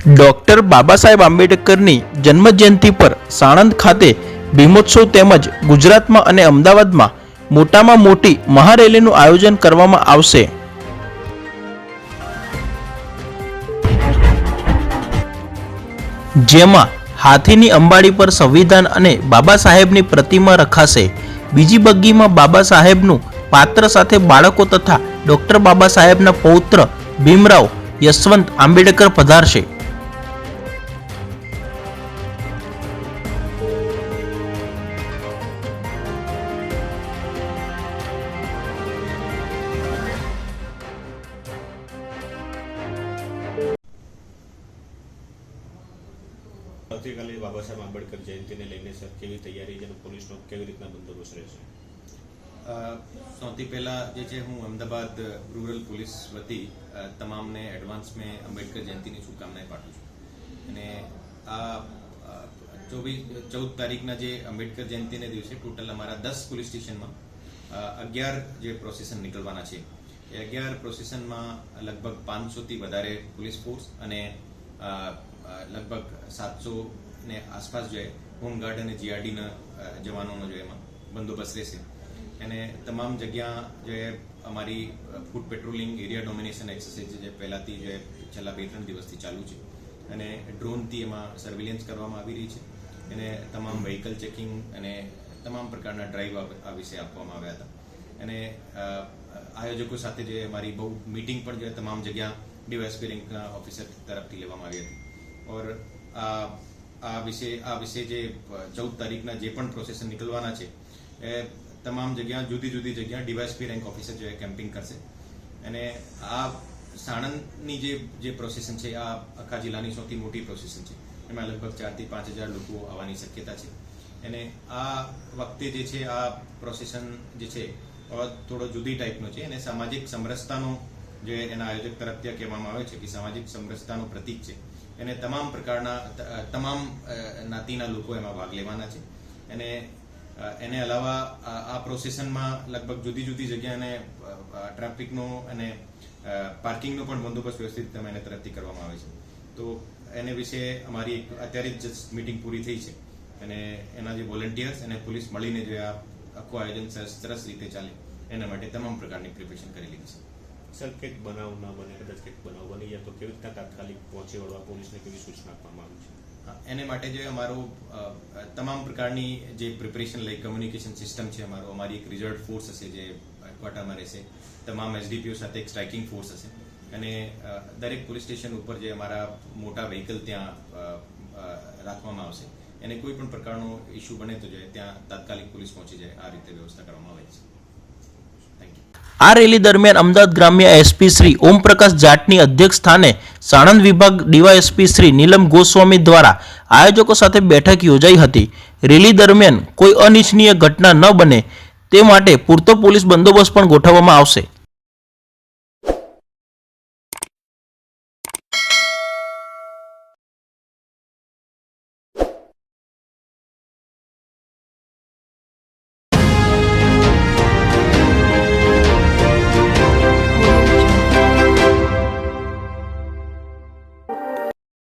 Doctor Baba Saheb આંબેડકરની જન્મજયંતિ પર સાણંદ ખાતે ભીમોત્સવ તેમજ ગુજરાતમાં અને અમદાવાદમાં મોટામાં મોટી મહારેલીનું આયોજન કરવામાં આવશે. જેમાં હાથીની અંબાડી પર સંવિધાન અને બાબા સાહેબની પ્રતિમા રખાશે. બીજી બગ્ગીમાં બાબા સાહેબનું પાત્ર સાથે બાળકો તથા ડોક્ટર બાબા સાહેબના પૌત્ર ભીમરાવ યશવંત આંબેડકર પધારશે. આવતીકાલે બાબા સાહેબ આંબેડકર જયંતિને લઈને સર, કેવી તૈયારી છે પોલીસનો કેવી રીતના બંદોબસ્ત રહેશે? સૌથી પહેલા જે છે, હું અમદાવાદ રૂરલ પોલીસ વતી તમામને એડવાન્સ મેં આંબેડકર જયંતિની શુભકામનાએ પાઠવું છું. અને આ ચોવીસ, ચૌદ તારીખના જે આંબેડકર જયંતિને દિવસે ટોટલ અમારા દસ પોલીસ સ્ટેશનમાં અગિયાર જે પ્રોસેસન નીકળવાના છે. એ અગિયાર પ્રોસેસનમાં લગભગ પાંચસોથી વધારે પોલીસ ફોર્સ અને લગભગ સાતસો ને આસપાસ જે હોમગાર્ડ અને જીઆરડીના જવાનોનો જે એમાં બંદોબસ્ત રહેશે. અને તમામ જગ્યા જે અમારી foot patrolling area domination exercise જે પહેલાંથી જે છેલ્લા બે ત્રણ દિવસથી ચાલુ છે. અને ડ્રોનથી એમાં સર્વેલન્સ કરવામાં આવી રહી છે. અને તમામ વ્હીકલ ચેકિંગ અને તમામ પ્રકારના ડ્રાઈવ આ વિશે આપવામાં આવ્યા હતા. અને આયોજકો સાથે જે અમારી બહુ મિટિંગ પણ જે તમામ જગ્યા ડીવાયએસપી રેન્કના ઓફિસર તરફથી લેવામાં આવી હતી. ઓર આ આ વિશે આ વિશે જે ચૌદ તારીખના જે પણ પ્રોસેસન નીકળવાના છે એ તમામ જગ્યા જુદી જુદી જગ્યા ડીવાયસપી રેન્ક ઓફિસર જે કેમ્પિંગ કરશે અને આ સાણંદની જે જે પ્રોસેસન છે, આ આખા જિલ્લાની સૌથી મોટી પ્રોસેસન છે, એમાં લગભગ ચારથી પાંચ હજાર લોકો આવવાની શક્યતા છે. અને આ વખતે જે છે, આ પ્રોસેસન જે છે થોડો જુદી ટાઈપનો છે અને સામાજિક સમરસતાનો જે એના આયોજક તરફથી ત્યાં કહેવામાં આવે છે કે સામાજિક સમરસતાનું પ્રતીક છે. એને તમામ પ્રકારના તમામ નાતીના લોકો એમાં ભાગ લેવાના છે. અને એને અલાવા આ પ્રોસેસનમાં લગભગ જુદી જુદી જગ્યાને ટ્રાફિકનો અને પાર્કિંગનો પણ બંદોબસ્ત વ્યવસ્થિત તમે એને તરફથી કરવામાં આવે છે. તો એને વિશે અમારી એક, અત્યારે જ મીટિંગ પૂરી થઈ છે. અને એના જે વોલેન્ટિયર્સ અને પોલીસ મળીને જે આ આખું આયોજન સરસ રીતે ચાલે, એના માટે તમામ પ્રકારની પ્રિપેરેશન કરી લીધી છે. સર કંઈક બનાવ ના બને, કદાચ કંઈક બનાવ બની જાય, તો કેવી રીતના તાત્કાલિક પહોંચી વળવા પોલીસને કેવી સૂચના આપવામાં આવી છે? એને માટે જે અમારો તમામ પ્રકારની જે પ્રિપરેશન લાઈક કમ્યુનિકેશન સિસ્ટમ છે અમારો, અમારી એક રિઝર્વ ફોર્સ હશે જે હેડક્વાર્ટરમાં રહેશે, તમામ એસડીપીઓ સાથે એક સ્ટ્રાઇકિંગ ફોર્સ હશે. અને દરેક પોલીસ સ્ટેશન ઉપર જે અમારા મોટા વ્હીકલ ત્યાં રાખવામાં આવશે. એને કોઈ પણ પ્રકારનો ઇસ્યુ બને તો જે ત્યાં તાત્કાલિક પોલીસ પહોંચી જાય, આ રીતે વ્યવસ્થા કરવામાં આવે છે. આ રેલી દરમિયાન અમદાવાદ ગ્રામ્ય એસપી શ્રી ઓમપ્રકાશ જાટની અધ્યક્ષ સ્થાને સાણંદ વિભાગ ડીવાયએસપી શ્રી નીલમ ગોસ્વામી દ્વારા આયોજકો સાથે બેઠક યોજાઈ હતી. રેલી દરમિયાન કોઈ અનિચ્છનીય ઘટના ન બને તે માટે પૂરતો પોલીસ બંદોબસ્ત પણ ગોઠવવામાં આવશે.